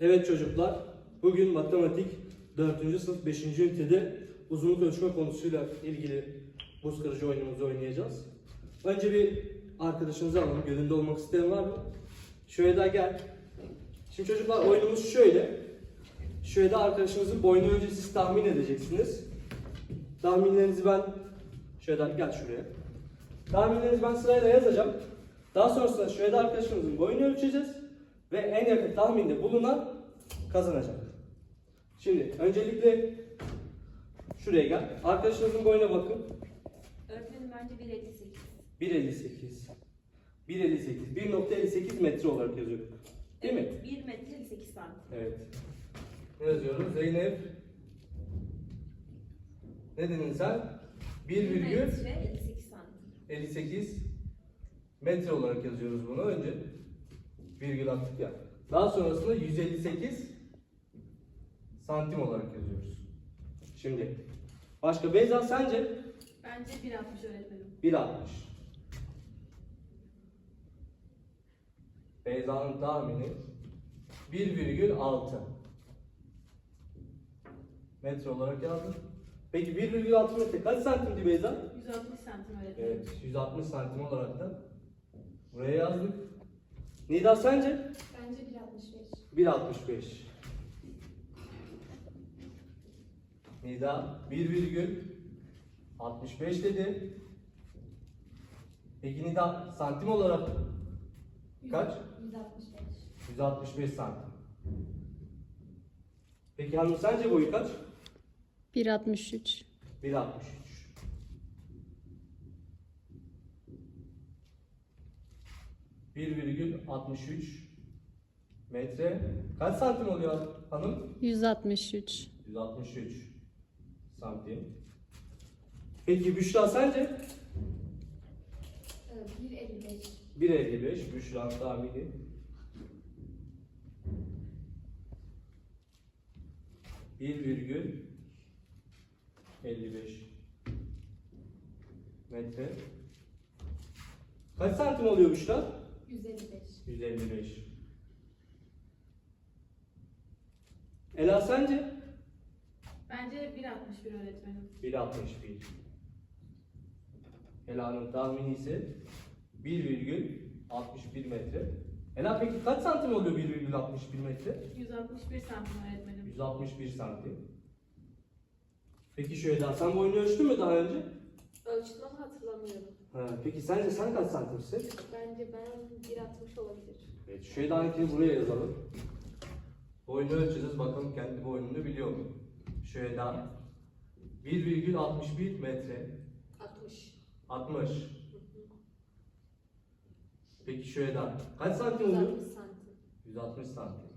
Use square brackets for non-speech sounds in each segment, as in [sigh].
Evet çocuklar, bugün matematik 4. sınıf 5. ünitede uzunluk ölçme konusuyla ilgili buz kırıcı oyunumuzu oynayacağız. Önce bir arkadaşınızı alalım, gönüllü olmak isteyen var mı? Şöyle daha gel. Şimdi çocuklar oyunumuz şöyle. Şöyle de arkadaşınızın boyunu önce siz tahmin edeceksiniz. Tahminlerinizi ben şöyle daha gel şuraya. Tahminlerinizi ben sırayla yazacağım. Daha sonrasında şöyle de arkadaşımızın boyunu ölçeceğiz. Ve en yakın tahminde bulunan kazanacak. Şimdi öncelikle şuraya gel. Arkadaşınızın boyuna bakın. Öğretmenim bence 1.58. 1.58. 1.58. 1.58 metre olarak yazıyor. Değil mi? Evet, 1 metre 58 santim. Evet. Ne yazıyoruz? Zeynep. Ne dedin sen? 1 1,58 metre 58 santim. metre olarak yazıyoruz bunu önce. Virgül attık ya. Daha sonrasında 158 santim olarak yazıyoruz. Şimdi başka Beyza sence? Bence 1.60 öğretmenim. 1.60. Beyza'nın tahmini 1,6 metre olarak yazdım. Peki 1,6 metre kaç santimdi Beyza? 160 santim öğretmenim. Evet, 160 santim olarak da buraya yazdık. Nida sence? Bence 1.65. 1.65. Nida 1,65 dedi. Peki Nida santim olarak kaç? 165. 165 santim. Peki hanım sence boyu kaç? 1.63. 1.63. ...1,63 metre... ...kaç santim oluyor hanım? 163. 163 santim. Peki Büşra sence? 1.55. 1.55 Büşra tahmini. Bir virgül 55 metre. Kaç santim oluyor Büşra? 155. 155. Ela sence? Bence 1.61 öğretmenim. 1.61. Ela'nın tahmini ise 1,61 metre. Ela peki kaç santim oluyor 1,61 metre? 161 santim öğretmenim. 161 santim. Peki şöyle daha sen boyunu ölçtün mü daha önce? Ölçtüm hatırlamıyorum. Ha, peki sence sen kaç santimsin? Bence ben 1.60 olabilir. Evet şöyle daha buraya yazalım. Boyunu ölçeceğiz bakalım kendi boyunu biliyor mu? Şöyle daha 1,61 metre 60. 60. Peki şöyle daha kaç santim oluyor? 160 santim. 160 santim.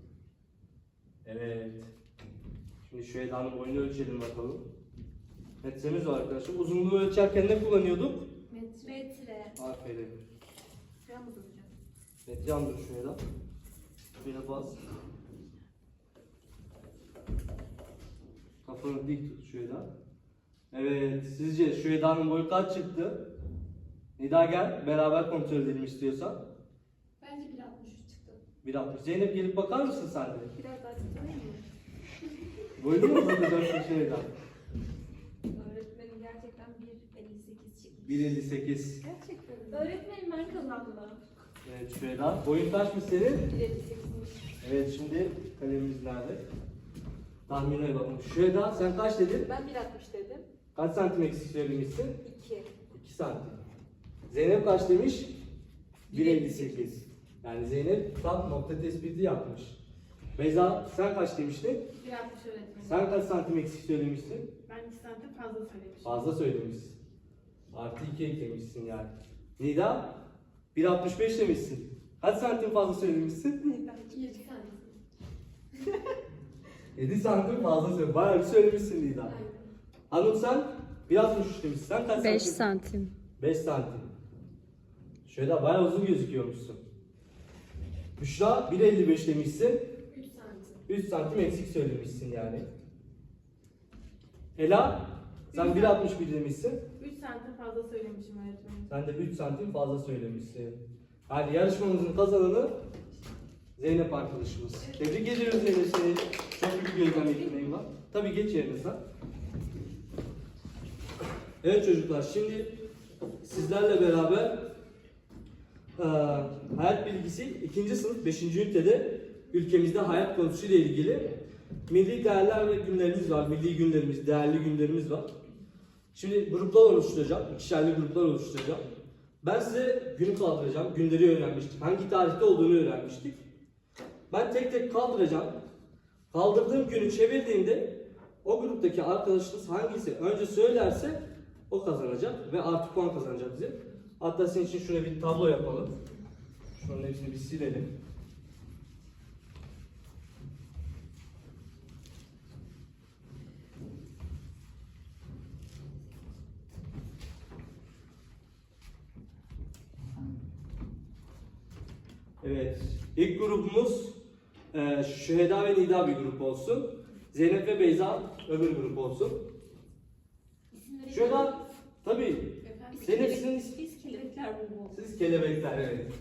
Evet. Şimdi şu Eda'nın boyunu ölçelim bakalım. Metremiz var arkadaşlar. Uzunluğu ölçerken ne kullanıyorduk? Metre. Metre. Aferin. Şuraya mı duracağım? Metre andır şu Eda. Şöyle bas. Kafanı dik tut şu Eda. Evet. Sizce şu Eda'nın boyu kaç çıktı? Nida gel. Beraber kontrol edelim istiyorsan. Bence 1.63 çıktı. 1.60. Zeynep gelip bakar mısın sen de? Biraz daha tutayım mı? Boyunu mu uzatacaksın şu Eda? Öğretmenim gerçekten 1.58 çıktı. 1.58. Gerçekten. Öğretmenim ben kazandım. Evet Şüheda. Boyun kaçmış senin? 1.58'miş. Evet şimdi kalemimiz nerede? Tahmine bakalım. Şüheda sen kaç dedin? Ben 1.60 dedim. Kaç santim eksik söylemişsin? 2. 2 santim. Zeynep kaç demiş? 1.58. Yani Zeynep tam nokta tespiti yapmış. Beyza sen kaç demiştin? 1.60 öğretmenim. Sen kaç santim eksik söylemiştin? Ben 2 santim fazla söylemişim. Fazla söylemişsin. Artı 2 eklemişsin yani. Nida? 1.65 demişsin. Kaç santim fazla söylemişsin? 7 santim. 7 santim fazla söyle. Bayağı bir söylemişsin Nida. Hanım sen 1.63 demişsin. Sen kaç 5 santim? santim. 5 santim. Şöyle bayağı uzun gözüküyormuşsun. Büşra 1.55 demişsin. 3 santim. 3 santim eksik söylemişsin yani. Ela sen Üç 1.61 demişsin. 3 santim fazla söylemişim öğretmenim. Sen de 3 santim fazla söylemişsin. Yani yarışmamızın kazananı Zeynep arkadaşımız. Tebrik ediyoruz Zeynep seni. Çok büyük bir gözlem yeteneğin var. Tabii geç yerine sen. Evet çocuklar şimdi sizlerle beraber eee, hayat bilgisi 2. sınıf 5. ünitede ülkemizde hayat konusuyla ilgili milli değerler ve günlerimiz var. Milli günlerimiz, değerli günlerimiz var. Şimdi gruplar oluşturacağım. ikişerli gruplar oluşturacağım. Ben size günü kaldıracağım. Günleri öğrenmiştik. Hangi tarihte olduğunu öğrenmiştik. Ben tek tek kaldıracağım. Kaldırdığım günü çevirdiğimde o gruptaki arkadaşınız hangisi önce söylerse o kazanacak ve artı puan kazanacak bize. Hatta senin için şöyle bir tablo yapalım. Şunun hepsini bir silelim. Evet. İlk grubumuz e, Şüheda ve Nida bir grup olsun. Zeynep ve Beyza öbür grup olsun. Şüheda tabii. Zeynep sizin is- Biz kelebekler bu. siz kelebekler evet.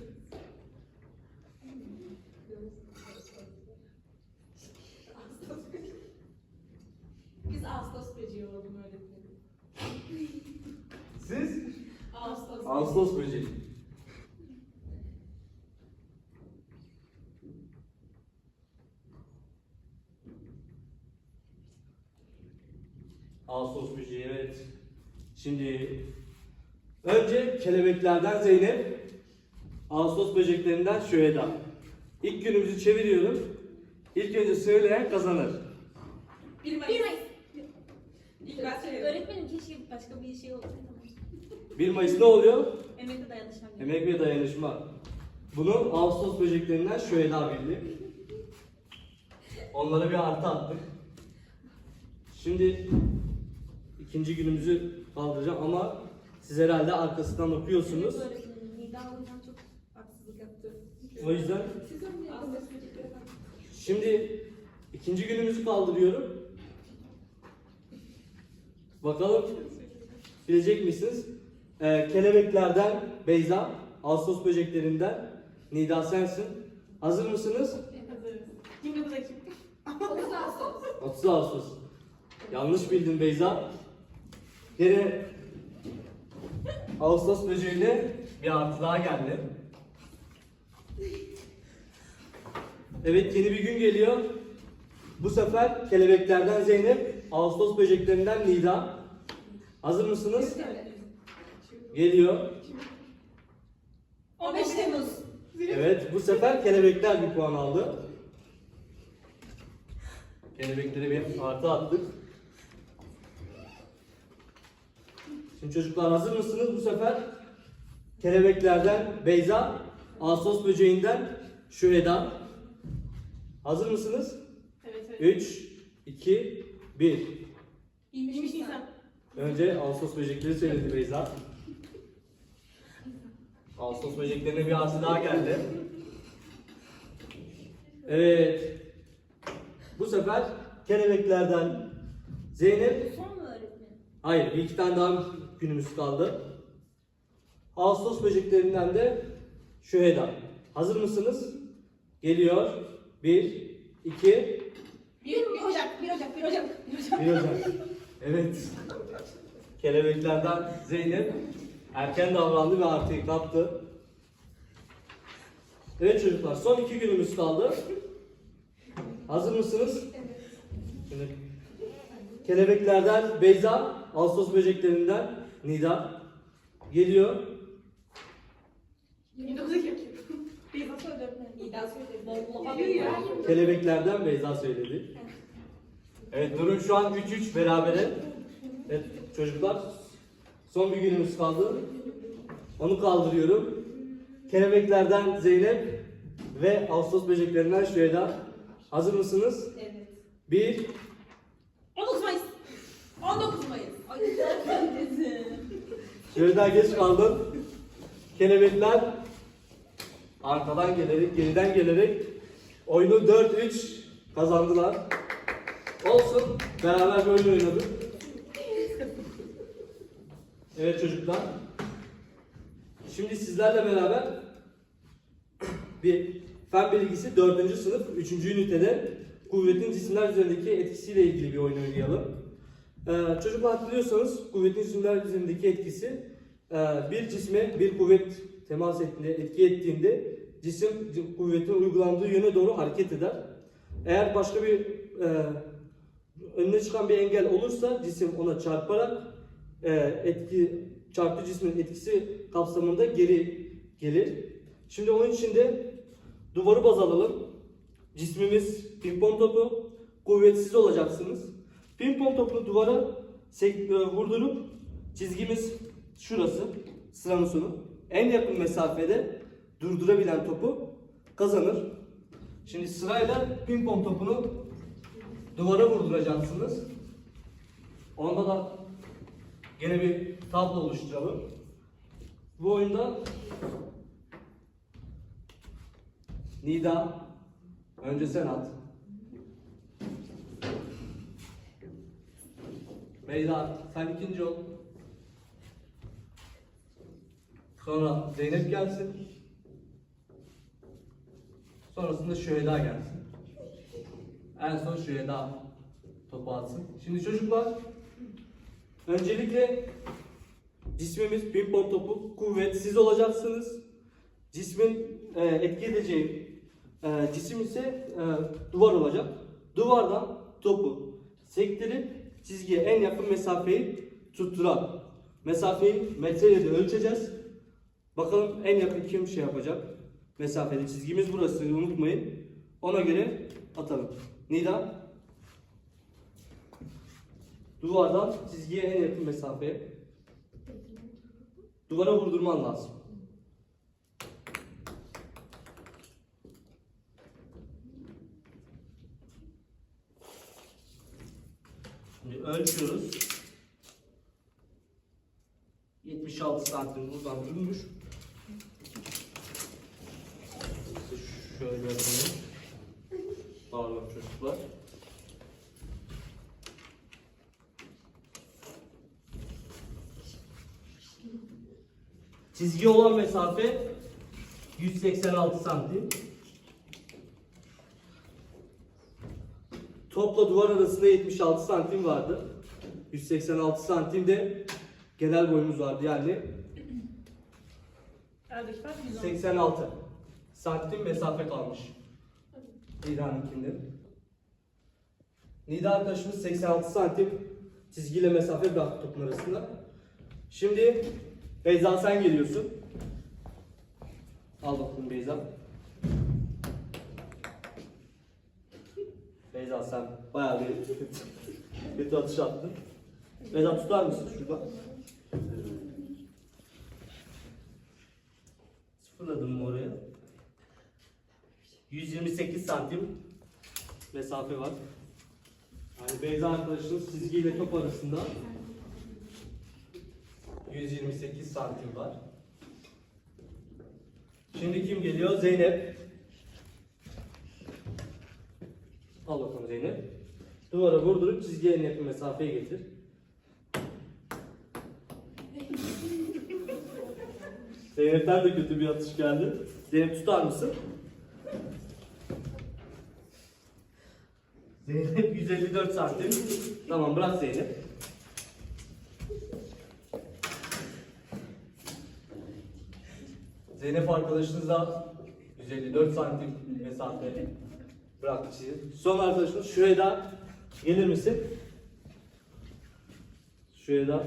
Biz Ağustos böceği olalım öğretmenim. Siz Ağustos. Ağustos böceği. Ağustos böceği evet. Şimdi önce kelebeklerden Zeynep, Ağustos böceklerinden Şüheda. İlk günümüzü çeviriyorum. İlk önce söyleyen kazanır. 1 Mayıs. İlk ben söyledim. Öğretmenim keşke başka bir şey olsaydı. 1 Mayıs ne oluyor? Emekli dayanışma günü. Emek ve dayanışma. Bunu Ağustos böceklerinden Şüheda bildi. Onlara bir artı attık. Şimdi ikinci günümüzü kaldıracağım ama siz herhalde arkasından okuyorsunuz. O yüzden şimdi ikinci günümüzü kaldırıyorum. Bakalım bilecek misiniz? Ee, kelebeklerden Beyza, Ağustos böceklerinden Nida sensin. Hazır mısınız? Hazırız. Kimdi bu da kim? 30 [laughs] Ağustos. 30 Ağustos. Yanlış bildin Beyza. Yine Ağustos böceğiyle bir artı daha geldi. Evet yeni bir gün geliyor. Bu sefer kelebeklerden Zeynep, Ağustos böceklerinden Nida. Hazır mısınız? Geliyor. 15 Temmuz. Evet bu sefer kelebekler bir puan aldı. Kelebeklere bir artı attık. Şimdi çocuklar hazır mısınız? Bu sefer kelebeklerden Beyza, Ağustos böceğinden Şüheda. Hazır mısınız? Evet evet. 3, 2, 1. 23 Nisan. Önce Ağustos böcekleri söyledi Beyza. Ağustos böceklerine bir artı daha geldi. Evet. Bu sefer kelebeklerden Zeynep, Son mu öğretmenim? hayır bir iki tane daha günümüz kaldı. Ağustos böceklerinden de Şüheda. Hazır mısınız? Geliyor. 1, 2, 1 Ocak. 1 Ocak. 1 Ocak. 1 Ocak. 1 Ocak. Evet. Kelebeklerden Zeynep erken davrandı ve artıyı kaptı. Evet çocuklar son iki günümüz kaldı. Hazır mısınız? Evet. Şimdi kelebeklerden Beyza, Ağustos böceklerinden Nida geliyor. 29 Ekim. [laughs] Beyza söyledi öğretmenim. İda söyledi. Geliyor ya. Kelebeklerden Beyza söyledi. Evet durum şu an 3-3 berabere. Evet çocuklar son bir günümüz kaldı. Onu kaldırıyorum. Kelebeklerden Zeynep ve Ağustos böceklerinden Şüheda. Hazır mısınız? Evet. 1 19 Mayıs. 19 Mayıs. Ay Şüheda geç kaldın. Kelebekler arkadan gelerek, geriden gelerek oyunu 4-3 kazandılar. Olsun. Beraber oyun oynadık. Evet çocuklar. Şimdi sizlerle beraber bir Fen bilgisi 4. sınıf 3. ünitede kuvvetin cisimler üzerindeki etkisiyle ilgili bir oyun oynayalım. Ee, çocuklar hatırlıyorsanız kuvvetin cisimler üzerindeki etkisi bir cisme bir kuvvet temas ettiğinde, etki ettiğinde cisim kuvvetin uygulandığı yöne doğru hareket eder. Eğer başka bir e, önüne çıkan bir engel olursa cisim ona çarparak e, etki çarpı cismin etkisi kapsamında geri gelir. Şimdi onun için de duvarı baz alalım. Cismimiz pimpon topu. Kuvvetsiz olacaksınız. Pimpon topunu duvara e, vurdurup çizgimiz şurası. Sıranın sonu. En yakın mesafede durdurabilen topu kazanır. Şimdi sırayla pimpon topunu duvara vurduracaksınız. Onda da gene bir tablo oluşturalım. Bu oyunda Nida önce sen at. Beyza sen ikinci ol. Sonra Zeynep gelsin. Sonrasında Şüheda gelsin. En son Şüheda topu atsın. Şimdi çocuklar öncelikle cismimiz pimpon topu kuvvetsiz olacaksınız. Cismin e, etki edeceği e, cisim ise e, duvar olacak. Duvardan topu sektirip çizgiye en yakın mesafeyi tutturan mesafeyi metreyle de ölçeceğiz. Bakalım en yakın kim şey yapacak? Mesafede çizgimiz burası unutmayın. Ona göre atalım. Nida? Duvardan çizgiye en yakın mesafeye. Duvara vurdurman lazım. Şimdi ölçüyoruz. 76 santim buradan durmuş. Şöyle yapalım. Pardon çocuklar. Çizgi olan mesafe 186 santim. Topla duvar arasında 76 santim vardı. 186 santim de genel boyumuz vardı yani Aradaki fark 110. 86 santim mesafe kalmış. Nida'nınkinde. Nida arkadaşımız 86 santim çizgiyle mesafe bıraktı topun arasında. Şimdi Beyza sen geliyorsun. Al bakalım Beyza. Beyza sen bayağı bir [laughs] kötü atış attın. Beyza tutar mısın şurada? Sıfırladım mı oraya? 128 santim mesafe var. Yani Beyza arkadaşınız çizgiyle top arasında 128 santim var. Şimdi kim geliyor? Zeynep. Al bakalım Zeynep. Duvara vurdurup çizgiye en yakın mesafeye getir. Zeynep'ten de kötü bir atış geldi. Zeynep tutar mısın? Zeynep 154 santim. Tamam bırak Zeynep. Zeynep arkadaşınız da 154 santim mesafe bıraktı sizi. Son arkadaşımız Şüheda gelir misin? Şüheda.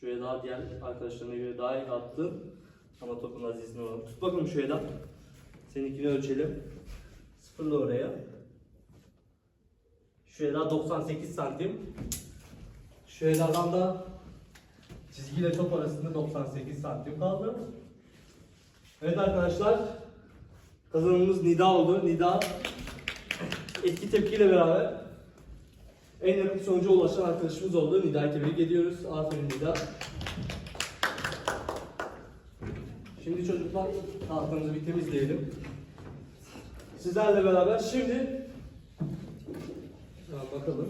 Şüheda diğer arkadaşlarına göre daha iyi attı. Ama topun azizliğine olan. Tut bakalım Şüheda. Seninkini ölçelim. Sıfırla oraya. Şüheda 98 santim. Şüheda'dan da çizgiyle top arasında 98 santim kaldı. Evet arkadaşlar. Kazanımız Nida oldu. Nida etki tepkiyle beraber en yakın sonuca ulaşan arkadaşımız oldu. Nida'yı tebrik ediyoruz. Aferin Nida. Şimdi çocuklar tahtamızı bir temizleyelim. Sizlerle beraber şimdi Tamam, bakalım.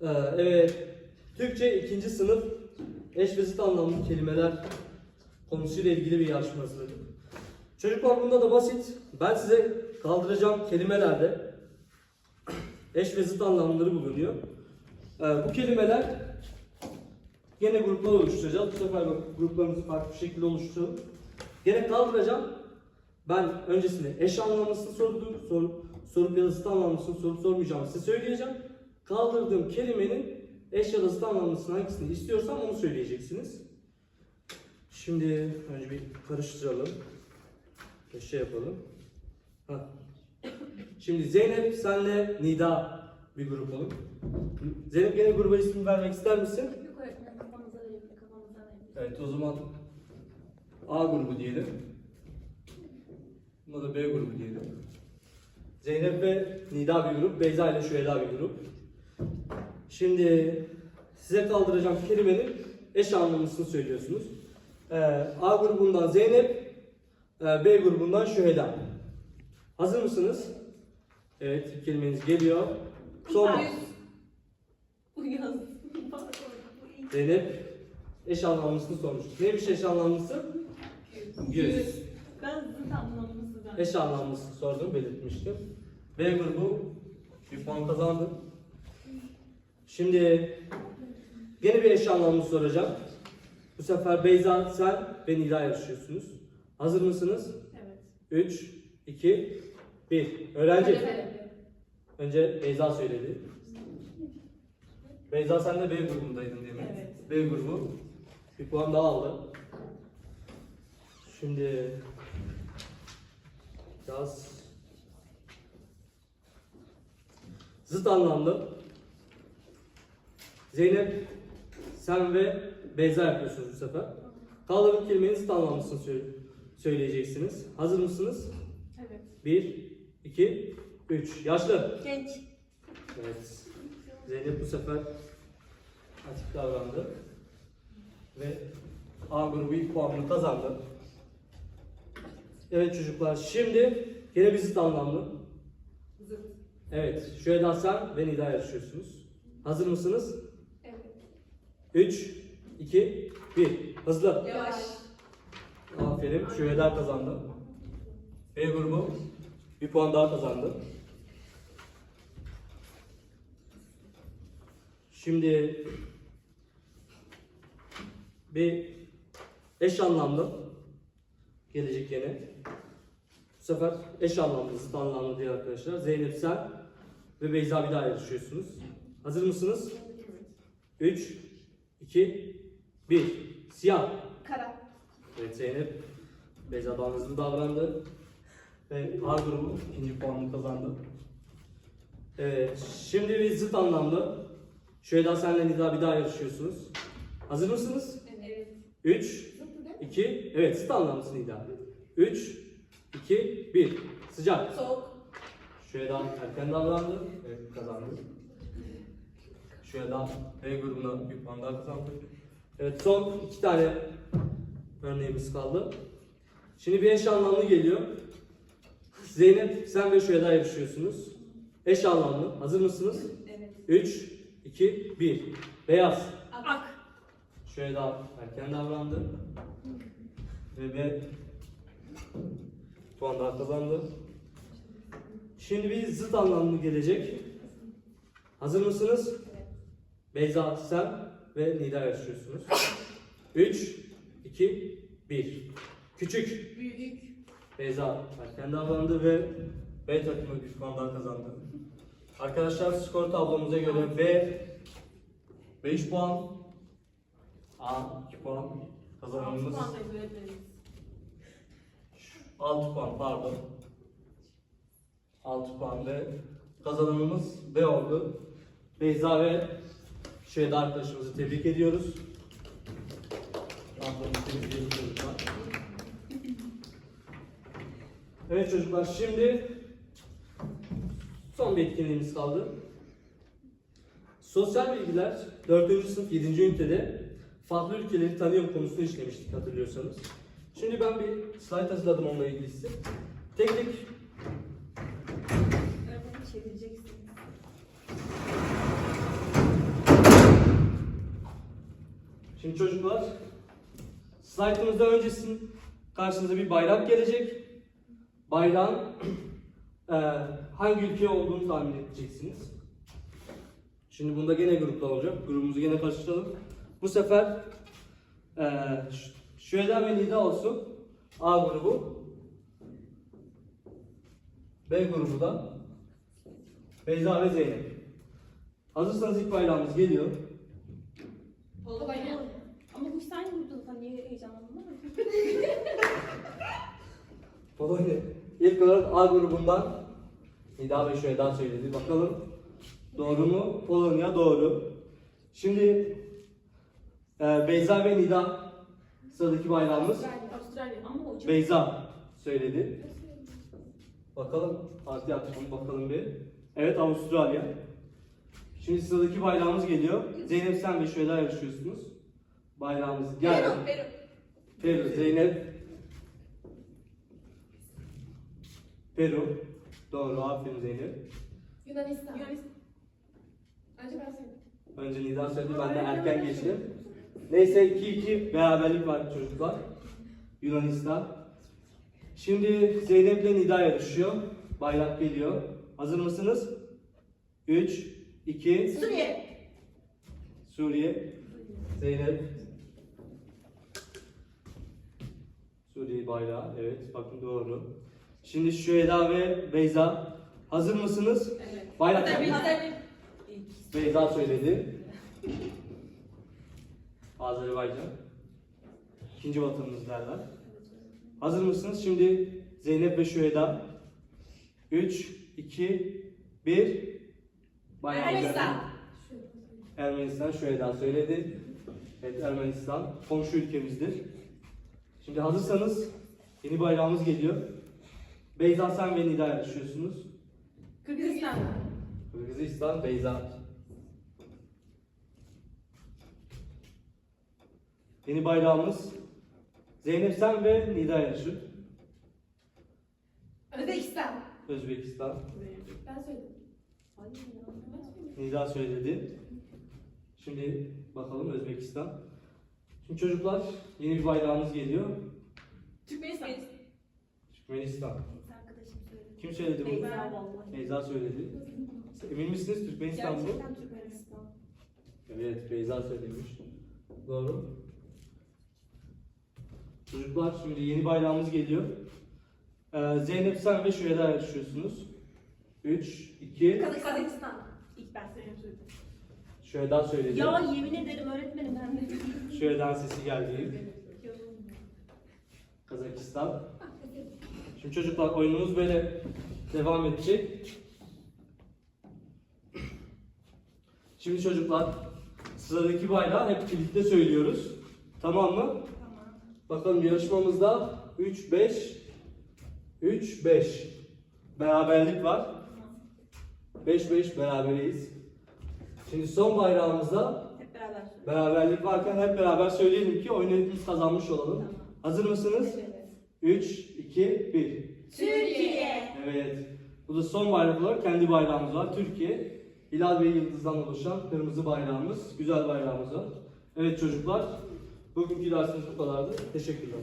Ee, evet. Türkçe ikinci sınıf eş ve zıt anlamlı kelimeler konusuyla ilgili bir yarışma hazırladık. Çocuklar bunda da basit. Ben size kaldıracağım kelimelerde eş ve zıt anlamları bulunuyor. Ee, bu kelimeler Gene gruplar oluşturacağız. Bu sefer bak gruplarımızı farklı bir şekilde oluşturalım. Gene kaldıracağım. Ben öncesinde eş anlamlısını sorup, sorup, sorup ya da zıt anlamlısını sorup sormayacağımı size söyleyeceğim. Kaldırdığım kelimenin eş ya da zıt anlamlısını hangisini istiyorsam onu söyleyeceksiniz. Şimdi önce bir karıştıralım. Bir şey yapalım. Hah. Şimdi Zeynep, senle Nida bir grup olun. Zeynep gene gruba ismi vermek ister misin? Evet o zaman A grubu diyelim. Buna da B grubu diyelim. Zeynep ve Nida bir grup, Beyza ile Şüheda bir grup. Şimdi size kaldıracağım kelimenin eş anlamlısını söylüyorsunuz. Ee, A grubundan Zeynep, e, B grubundan Şüheda. Hazır mısınız? Evet, ilk kelimeniz geliyor. Son. [laughs] Zeynep eş anlamlısını sormuştuk. Neymiş eş anlamlısı? Yüz. Ben zıt anlamlısı ben. Eş anlamlısı sordum, belirtmiştim. B grubu bir puan kazandı. Şimdi gene bir eş anlamlı soracağım. Bu sefer Beyza, sen ve Nida yarışıyorsunuz. Hazır mısınız? Evet. 3, 2, 1. Öğrenci. Önce Beyza söyledi. Beyza sen de B grubundaydın değil mi? Evet. B grubu bir puan daha aldı. Şimdi biraz zıt anlamlı. Zeynep sen ve Beyza yapıyorsunuz bu sefer. Kaldırım kelimenin zıt anlamlısını söyle- söyleyeceksiniz. Hazır mısınız? Evet. 1, 2, 3. Yaşlı. Genç. Evet. Zeynep bu sefer açık davrandı. Ve A grubu ilk puanını kazandı. Evet çocuklar şimdi gene bir zıt anlamlı. Zıt. Evet Şüheda sen ve Nida yarışıyorsunuz. Hazır mısınız? Evet. 3, 2, 1. Hızlı. Yavaş. Aferin. Şüheda kazandı. B grubu bir puan daha kazandı. Şimdi bir eş anlamlı gelecek yine. Bu sefer eş anlamlı, zıt anlamlı diye arkadaşlar. Zeynep sen ve Beyza bir daha yarışıyorsunuz. Hazır mısınız? 3, 2, 1. Siyah. Kara. Evet Zeynep Beyza'dan hızlı davrandı. Ve A grubu ikinci puanını kazandı. Evet, şimdi bir zıt anlamlı. Şöyle senle Nida bir daha yarışıyorsunuz. Hazır mısınız? Evet. 3, 2, evet zıt anlamlısı Nida. 3, 2, 1. Sıcak. Soğuk. Şöyle erken davrandı. Evet kazandı. Şöyle B grubuna bir puan daha kazandı. Evet son iki tane örneğimiz kaldı. Şimdi bir eş anlamlı geliyor. Zeynep sen ve Şüheda yarışıyorsunuz. Eş anlamlı. Hazır mısınız? Evet. 3, 2, 1. Beyaz. Ak. Şüheda erken davrandı. Ve B puan daha kazandı. Şimdi bir zıt anlamlı gelecek. Hazır mısınız? Beyza sen ve Nida yarışıyorsunuz. 3, 2, 1. Küçük. Büyük. Beyza erken davrandı ve B takımı bir puan daha kazandı. Arkadaşlar skor tablomuza göre B 5 puan, A 2 puan, kazananımız puandayız öğretmenimiz. 6 puan pardon. 6 puan ve kazananımız B oldu. Beyza ve Şüheda arkadaşımızı tebrik ediyoruz. Evet çocuklar şimdi son bir etkinliğimiz kaldı. Sosyal bilgiler 4. sınıf 7. ünitede farklı ülkeleri tanıyorum konusunu işlemiştik hatırlıyorsanız. Şimdi ben bir slide hazırladım onunla ilgili size. Tek tek. Şimdi çocuklar, slaytımızda öncesin karşınıza bir bayrak gelecek. Bayrağın eee, [clears throat] hangi ülke olduğunu tahmin edeceksiniz. Şimdi bunda gene gruplar olacak. Grubumuzu gene karıştıralım. Bu sefer eee Şüheda ve Nida olsun. A grubu. B grubu da Beyza ve Zeynep. Hazırsanız ilk bayrağımız geliyor. Polonya. Ama bu aynı grupta zaten niye heyecanlandın mi? [laughs] Polonya. İlk olarak A grubundan Nida ve Şüheda söyledi. Bakalım doğru mu? Polonya doğru. Şimdi e, Beyza ve Nida sıradaki bayrağımız. Avustralya. Ama o çok... Beyza söyledi. Bakalım parti yapalım bakalım bir. Evet Avustralya. Şimdi sıradaki bayrağımız geliyor. Zeynep sen ve Şüheda yarışıyorsunuz. Bayrağımız geldi. Peru. Peru, Zeynep. Peru. Doğru, aferin Zeynep. Yunanistan. Yunanistan. Önce ben söyleyeyim. Önce Nida söyledi, ben de erken geçtim. Neyse 2-2 beraberlik var çocuklar. Yunanistan. Şimdi Zeynep ile Nida yarışıyor. Bayrak geliyor. Hazır mısınız? 3, 2, Suriye. Suriye. Zeynep. Suriye bayrağı. Evet bakın doğru. Şimdi Şüheda ve Beyza. Hazır mısınız? Evet. Bayrak Tabii, tabii. Beyza söyledi. Azerbaycan. İkinci vatanımız derler. Hazır mısınız? Şimdi Zeynep ve Şüheda. 3, 2, 1. Bayağı Ermenistan. Ermenistan Şüheda söyledi. Evet Ermenistan komşu ülkemizdir. Şimdi hazırsanız yeni bayrağımız geliyor. Beyza sen ve Nida yarışıyorsunuz. Kırgızistan. Kırgızistan, Beyza. Yeni bayrağımız Zeynep sen ve Nida yarışı. Özbekistan. Özbekistan. Ben söyledim. Ben. Nida söyledi. Şimdi bakalım Özbekistan. Şimdi çocuklar yeni bir bayrağımız geliyor. Türkmenistan. Türkmenistan. Arkadaşım söyledi. Kim söyledi bunu? Beyza vallahi. Beyza söyledi. Emin misiniz Türkmenistan bu? Gerçekten Türkmenistan. Evet, Beyza söylemiş. Doğru. Çocuklar şimdi yeni bayrağımız geliyor. Ee, Zeynep sen ve Şüheda yarışıyorsunuz. 3, 2, Kazakistan. İlk ben söyledim. Şüheda söyledi. Ya yemin ederim öğretmenim ben de. Şüheda'nın sesi geldi. Kazakistan. Şimdi çocuklar oyunumuz böyle devam edecek. Şimdi çocuklar sıradaki bayrağı hep birlikte söylüyoruz. Tamam mı? Bakalım yarışmamızda 3 5 3 5 beraberlik var. 5 5 beraberiz. Şimdi son bayrağımızda Hep beraber beraberlik varken hep beraber söyleyelim ki oyunu hepimiz kazanmış olalım. Tamam. Hazır mısınız? Evet. 3 2 1 Türkiye. Evet. Bu da son bayrak olarak kendi bayrağımız var. Türkiye. Hilal ve yıldızdan oluşan kırmızı bayrağımız, güzel bayrağımız var. Evet çocuklar, bugünkü dersimiz bu kadardı. Teşekkürler.